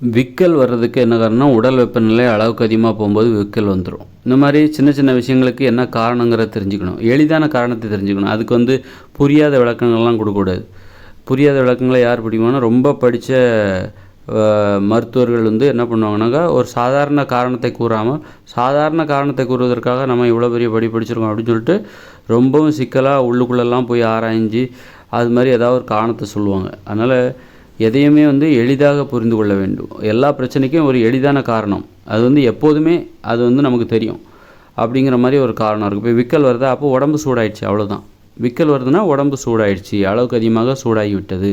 விக்கல் வர்றதுக்கு என்ன காரணம் உடல் வெப்பநிலை அளவுக்கு அதிகமாக போகும்போது விக்கல் வந்துடும் இந்த மாதிரி சின்ன சின்ன விஷயங்களுக்கு என்ன காரணங்கிறத தெரிஞ்சுக்கணும். எளிதான காரணத்தை தெரிஞ்சுக்கணும். அதுக்கு வந்து புரியாத விளக்கங்கள்லாம் கொடுக்கக்கூடாது. புரியாத விளக்கங்களை யார் பிடிக்கும்னா ரொம்ப படித்த மருத்துவர்கள் வந்து என்ன பண்ணுவாங்கனாக்கா ஒரு சாதாரண காரணத்தை கூறாமல் சாதாரண காரணத்தை கூறுவதற்காக நம்ம இவ்வளோ பெரிய படி படிச்சிருக்கோம் அப்படின்னு சொல்லிட்டு ரொம்பவும் சிக்கலாக உள்ளுக்குள்ளெல்லாம் போய் ஆராய்ஞ்சு அது மாதிரி ஏதாவது ஒரு காரணத்தை சொல்லுவாங்க. அதனால் எதையுமே வந்து எளிதாக புரிந்து கொள்ள வேண்டும். எல்லா பிரச்சனைக்கும் ஒரு எளிதான காரணம். அது வந்து எப்போதுமே அது வந்து நமக்கு தெரியும். அப்படிங்கிற மாதிரி ஒரு காரணம் இருக்குது இப்போ விக்கல் வருதா? அப்போ உடம்பு சூடாயிடுச்சு அவ்வளோதான் விக்கல் வருதுன்னா உடம்பு சூடாயிடுச்சு. அளவுக்கு அதிகமாக சூடாகி விட்டது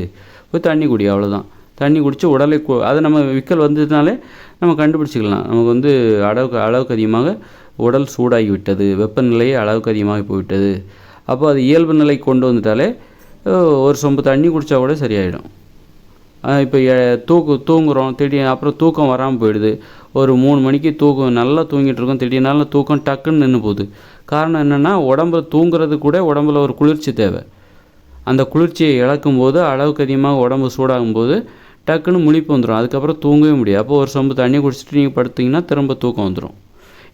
போய் தண்ணி குடி அவ்வளோதான் தண்ணி குடித்து உடலை அதை நம்ம விக்கல் வந்ததுனாலே நம்ம கண்டுபிடிச்சிக்கலாம். நமக்கு வந்து அளவுக்கு அளவுக்கு அதிகமாக உடல் சூடாகி விட்டது வெப்பநிலையே அளவுக்கு அதிகமாகி போய்விட்டது. அப்போ அது இயல்பு நிலை கொண்டு வந்துட்டாலே ஒரு சொம்பு தண்ணி குடித்தா கூட சரியாயிடும். இப்போ தூக்கு தூங்குறோம் திடீர்னு அப்புறம் தூக்கம் வராமல் போயிடுது. ஒரு மூணு மணிக்கு தூக்கம் நல்லா தூங்கிட்டு இருக்கோம் திடீர்னால தூக்கம் டக்குன்னு நின்று போகுது. காரணம் என்னென்னா உடம்புல தூங்குறது கூட உடம்புல ஒரு குளிர்ச்சி தேவை. அந்த குளிர்ச்சியை இழக்கும் போது அளவுக்கு அதிகமாக உடம்பு சூடாகும் போது டக்குன்னு முழிப்பு வந்துடும் அதுக்கப்புறம் தூங்கவே முடியாது. அப்போ ஒரு சொம்பு தண்ணி குடிச்சிட்டு நீங்கள் படுத்திங்கன்னா திரும்ப தூக்கம் வந்துடும்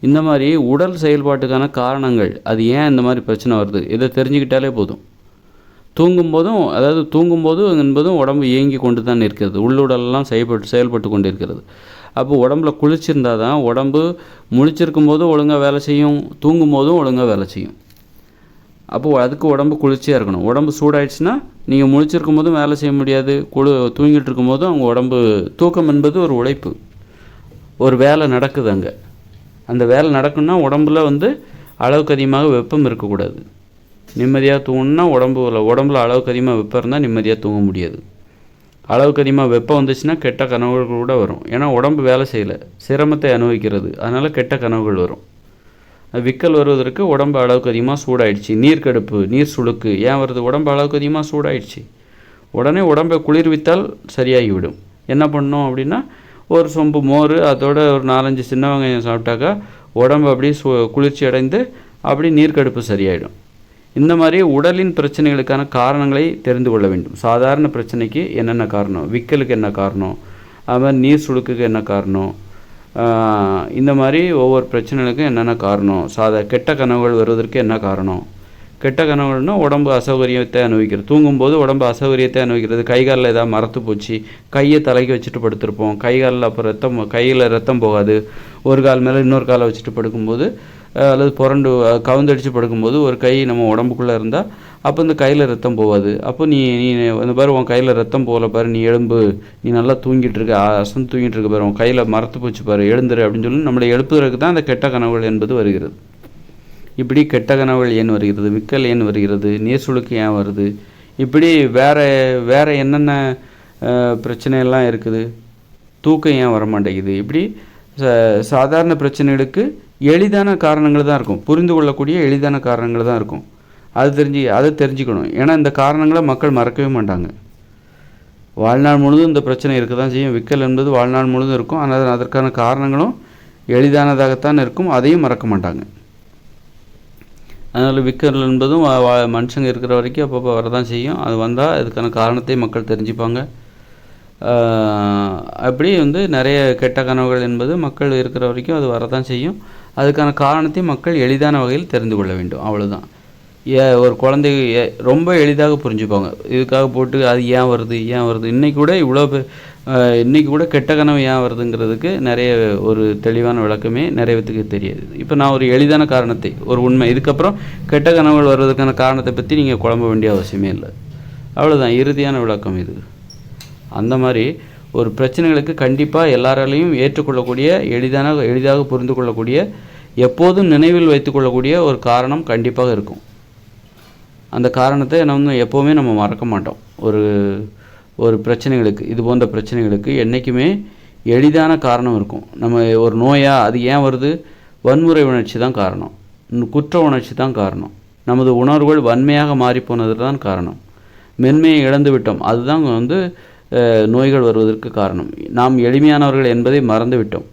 இந்த மாதிரி உடல் செயல்பாட்டுக்கான காரணங்கள் அது ஏன் இந்த மாதிரி பிரச்சனை வருது? இதை தெரிஞ்சுக்கிட்டாலே போதும். தூங்கும்போதும் அதாவது தூங்கும்போது என்பதும் உடம்பு இயங்கி கொண்டு தான் இருக்கிறது. உள்ளுடலெல்லாம் செயல்பட்டு செயல்பட்டு கொண்டு இருக்கிறது அப்போ உடம்புல குளிச்சிருந்தால் தான் உடம்பு முழிச்சிருக்கும் போதும் ஒழுங்காக வேலை செய்யும் தூங்கும் போதும் ஒழுங்காக வேலை செய்யும். அப்போது அதுக்கு உடம்பு குளிர்ச்சியாக இருக்கணும். உடம்பு சூடாயிடுச்சுன்னா நீங்கள் முழிச்சிருக்கும் போதும் வேலை செய்ய முடியாது. குளு தூங்கிட்டு இருக்கும் போதும் அவங்க உடம்பு தூக்கம் என்பது ஒரு உழைப்பு. ஒரு வேலை நடக்குது அங்கே. அந்த வேலை நடக்குன்னா உடம்புல வந்து அளவுக்கு அதிகமாக வெப்பம் இருக்கக்கூடாது. நிம்மதியாக தூங்கணுன்னா உடம்புல உடம்புல அளவுக்கு அதிகமாக வெப்பம் இருந்தால் நிம்மதியாக தூங்க முடியாது. அளவுக்கு அதிகமாக வெப்பம் வந்துச்சுன்னா கெட்ட கனவுகள் கூட வரும். ஏன்னா உடம்பு வேலை செய்யலை. சிரமத்தை அனுபவிக்கிறது. அதனால் கெட்ட கனவுகள் வரும். விக்கல் வருவதற்கு உடம்பு அளவுக்கு அதிகமாக சூடாயிடுச்சு. நீர் கடுப்பு நீர் சுளுக்கு ஏன் வருது? உடம்பு அளவுக்கு அதிகமாக சூடாயிடுச்சு. உடனே உடம்பை குளிர்வித்தால் சரியாகிவிடும். என்ன பண்ணோம் அப்படின்னா ஒரு சொம்பு மோர் அதோட ஒரு நாலஞ்சு சின்ன வெங்காயம் சாப்பிட்டாக்கா உடம்பு அப்படியே சு குளிர்ச்சி அடைந்து அப்படி நீர்க்கடுப்பு சரியாயிடும். இந்த மாதிரி உடலின் பிரச்சனைகளுக்கான காரணங்களை தெரிந்து கொள்ள வேண்டும். சாதாரண பிரச்சனைக்கு என்னென்ன காரணம்? விக்கலுக்கு என்ன காரணம்? அது மாதிரி நீர் சுழுக்குக்கு என்ன காரணம்? இந்த மாதிரி ஒவ்வொரு பிரச்சனைகளுக்கும் என்னென்ன காரணம்? சாதா கெட்ட கனவுகள் வருவதற்கு என்ன காரணம்? கெட்ட கனவுகள்னா உடம்பு அசௌகரியத்தை அனுபவிக்கிறது. தூங்கும்போது உடம்பு அசௌகரியத்தை அனுபவிக்கிறது. கை காலில் ஏதாவது மரத்து போச்சு கையை தலைக்கு வச்சுட்டு படுத்திருப்போம். கை காலில் அப்புறம் ரத்தம் கையில் ரத்தம் போகாது. ஒரு கால் மேலே இன்னொரு காலை வச்சுட்டு படுக்கும்போது அல்லது புரண்டு கவுந்தடிச்சு படுக்கும்போது ஒரு கை நம்ம உடம்புக்குள்ளே இருந்தால் அப்போ இந்த கையில் ரத்தம் போகாது. அப்போ நீ நீ இந்த பாரு உன் கையில் ரத்தம் போகல பாரு நீ எழும்பு நீ நல்லா தூங்கிட்டு இருக்க அ- அசந்து தூங்கிட்டு இருக்க பாரு உன் கையில் மரத்து போச்சு பாரு எழுந்துரு அப்படின்னு சொல்லி நம்மளை எழுப்புறதுக்கு தான் அந்த கெட்ட கனவுகள் என்பது வருகிறது. இப்படி கெட்ட கனவுகள் ஏன் வருகிறது? விக்கல் ஏன் வருகிறது? நீர் சுழுக்கு ஏன் வருது? இப்படி வேற வேறு என்னென்ன பிரச்சனையெல்லாம் இருக்குது? தூக்கம் ஏன் வர மாட்டேங்குது இப்படி ச- சாதாரண பிரச்சனைகளுக்கு எளிதான காரணங்கள் தான் இருக்கும். புரிந்து கொள்ளக்கூடிய எளிதான காரணங்கள் தான் இருக்கும். அது தெரிஞ்சு அதை தெரிஞ்சுக்கணும். ஏன்னா இந்த காரணங்களை மக்கள் மறக்கவே மாட்டாங்க. வாழ்நாள் முழுதும் இந்த பிரச்சனை இருக்க தான் செய்யும். விக்கல் என்பது வாழ்நாள் முழுதும் இருக்கும். ஆனால் அதற்கான காரணங்களும் எளிதானதாகத்தான் இருக்கும். அதையும் மறக்க மாட்டாங்க. அதனால் விக்கல் என்பதும் வா- மனுஷங்க இருக்கிற வரைக்கும் அப்பப்போ வரதான் செய்யும். அது வந்தால் அதுக்கான காரணத்தை மக்கள் தெரிஞ்சுப்பாங்க. அப்படி வந்து நிறைய கெட்ட கனவுகள் என்பது மக்கள் இருக்கிற வரைக்கும் அது வரதான் செய்யும். அதுக்கான காரணத்தை மக்கள் எளிதான வகையில் தெரிந்து கொள்ள வேண்டும். அவ்வளோதான் ஏ ஒரு குழந்தை ரொம்ப எளிதாக புரிஞ்சுப்பாங்க இதுக்காக போட்டு அது ஏன் வருது ஏன் வருது? இன்றைக்கி கூட இவ்வளோ இன்றைக்கி கூட கெட்ட கனவு ஏன் வருதுங்கிறதுக்கு நிறைய ஒரு தெளிவான விளக்கமே நிறைய பேத்துக்கு தெரியாது. இப்போ நான் ஒரு எளிதான காரணத்தை ஒரு உண்மை. இதுக்கப்புறம் கெட்ட கனவுகள் வருவதற்கான காரணத்தை பற்றி நீங்கள் குழம்ப வேண்டிய அவசியமே இல்லை. அவ்வளோதான் இறுதியான விளக்கம் இது. அந்த மாதிரி ஒரு பிரச்சனைகளுக்கு கண்டிப்பாக எல்லாராலையும் ஏற்றுக்கொள்ளக்கூடிய எளிதான எளிதாக புரிந்து கொள்ளக்கூடிய எப்போதும் நினைவில் வைத்துக்கொள்ளக்கூடிய ஒரு காரணம் கண்டிப்பாக இருக்கும். அந்த காரணத்தை நம்ம எப்போவுமே நம்ம மறக்க மாட்டோம். ஒரு ஒரு பிரச்சனைகளுக்கு இது போன்ற பிரச்சனைகளுக்கு என்றைக்குமே எளிதான காரணம் இருக்கும். நம்ம ஒரு நோயா அது ஏன் வருது? வன்முறை உணர்ச்சி தான் காரணம். குற்ற உணர்ச்சி தான் காரணம். நமது உணர்வுகள் வன்மையாக மாறிப்போனது தான் காரணம். மென்மையை இழந்து விட்டோம் அதுதான் வந்து நோய்கள் வருவதற்கு காரணம். நாம் எளிமையானவர்கள் என்பதை மறந்து விட்டோம்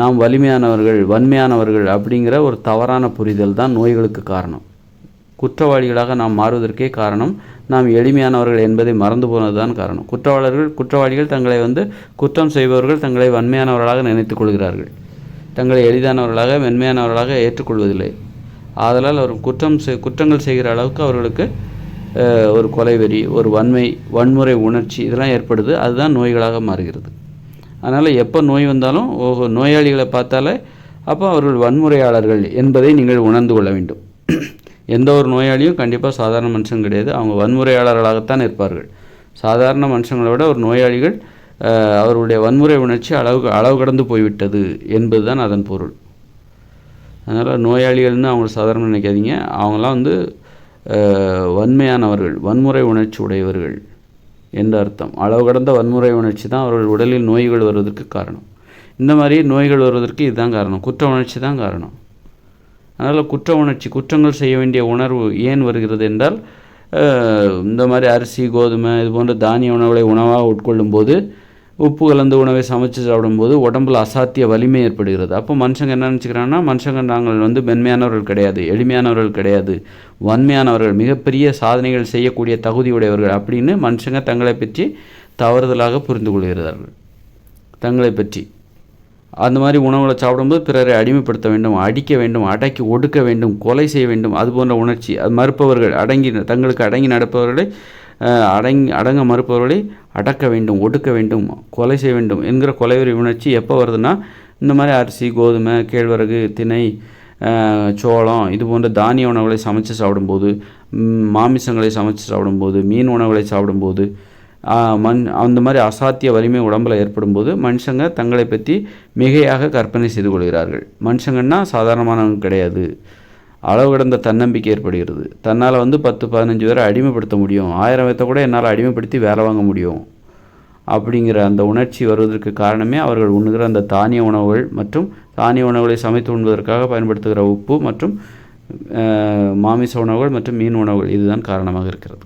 நாம் வலிமையானவர்கள் வன்மையானவர்கள் அப்படிங்கிற ஒரு தவறான புரிதல் தான் நோய்களுக்கு காரணம். குற்றவாளிகளாக நாம் மாறுவதற்கே காரணம் நாம் எளிமையானவர்கள் என்பதை மறந்து போனதுதான் காரணம். குற்றவாளர்கள் குற்றவாளிகள் தங்களை வந்து குற்றம் செய்பவர்கள் தங்களை வன்மையானவர்களாக நினைத்துக் கொள்கிறார்கள். தங்களை எளிதானவர்களாக மென்மையானவர்களாக ஏற்றுக்கொள்வதில்லை. ஆதலால் அவர் குற்றம் செய் குற்றங்கள் செய்கிற அளவுக்கு அவர்களுக்கு ஒரு கொலைவெறி ஒரு வன்மை வன்முறை உணர்ச்சி இதெல்லாம் ஏற்படுது. அதுதான் நோய்களாக மாறுகிறது. அதனால் எப்போ நோய் வந்தாலும் ஓஹோ நோயாளிகளை பார்த்தாலே அப்போ அவர்கள் வன்முறையாளர்கள் என்பதை நீங்கள் உணர்ந்து கொள்ள வேண்டும். எந்த ஒரு நோயாளியும் கண்டிப்பாக சாதாரண மனுஷன் கிடையாது. அவங்க வன்முறையாளர்களாகத்தான் இருப்பார்கள். சாதாரண மனுஷங்களை விட ஒரு நோயாளிகள் அவர்களுடைய வன்முறை உணர்ச்சி அளவு அளவு கடந்து போய்விட்டது என்பதுதான் அதன் பொருள். அதனால் நோயாளிகள்னு அவங்க சாதாரண நினைக்காதீங்க. அவங்களாம் வந்து வன்மையானவர்கள் வன்முறை உணர்ச்சி உடையவர்கள் என்ற அர்த்தம். அளவு கடந்த வன்முறை உணர்ச்சி தான் அவர்கள் உடலில் நோய்கள் வருவதற்கு காரணம். இந்த மாதிரி நோய்கள் வருவதற்கு இதுதான் காரணம். குற்ற உணர்ச்சி தான் காரணம். அதனால் குற்ற உணர்ச்சி குற்றங்கள் செய்ய வேண்டிய உணர்வு ஏன் வருகிறது என்றால் இந்த மாதிரி அரிசி கோதுமை இது போன்ற தானிய உணவுகளை உணவாக உட்கொள்ளும் போது உப்பு கலந்த உணவை சமைச்சு சாப்பிடும்போது உடம்புல அசாத்திய வலிமை ஏற்படுகிறது. அப்போ மனுஷங்க என்ன நினச்சிக்கிறாங்கன்னா மனுஷங்க நாங்கள் வந்து மென்மையானவர்கள் கிடையாது எளிமையானவர்கள் கிடையாது வன்மையானவர்கள் மிகப்பெரிய சாதனைகள் செய்யக்கூடிய தகுதி உடையவர்கள் அப்படின்னு மனுஷங்க தங்களை பற்றி தவறுதலாக புரிந்து கொள்கிறார்கள். தங்களை பற்றி. அந்த மாதிரி உணவுகளை சாப்பிடும்போது பிறரை அடிமைப்படுத்த வேண்டும் அடிக்க வேண்டும் அடக்கி ஒடுக்க வேண்டும் கொலை செய்ய வேண்டும் அது போன்ற உணர்ச்சி. அது மறுப்பவர்கள் அடங்கி தங்களுக்கு அடங்கி நடப்பவர்களை அடங் அடங்கி அடங்க மறுப்பவர்களை அடக்க வேண்டும் ஒடுக்க வேண்டும் கொலை செய்ய வேண்டும் என்கிற கொலைவெறி உணர்ச்சி எப்போ வருதுன்னா இந்த மாதிரி அரிசி கோதுமை கேழ்வரகு திணை சோளம் இது போன்ற தானிய உணவுகளை சமைச்சு சாப்பிடும்போது மாமிசங்களை சமைச்சு சாப்பிடும்போது மீன் உணவுகளை சாப்பிடும்போது மண் அந்த மாதிரி அசாத்திய வலிமை உடம்புல ஏற்படும் போது மனுஷங்க தங்களை பற்றி மிகையாக கற்பனை செய்து கொள்கிறார்கள். மனுஷங்கன்னா சாதாரணமானவங்க கிடையாது. அளவு கடந்த தன்னம்பிக்கை ஏற்படுகிறது. தன்னால் வந்து பத்து பதினஞ்சு பேரை அடிமைப்படுத்த முடியும். ஆயிரம் பேர்த்த கூட என்னால் அடிமைப்படுத்தி வேலை வாங்க முடியும். அப்படிங்கிற அந்த உணர்ச்சி வருவதற்கு காரணமே அவர்கள் உண்ணுகிற அந்த தானிய உணவுகள் மற்றும் தானிய உணவுகளை சமைத்து உண்பதற்காக பயன்படுத்துகிற உப்பு மற்றும் மாமிச உணவுகள் மற்றும் மீன் உணவுகள். இதுதான் காரணமாக இருக்கிறது.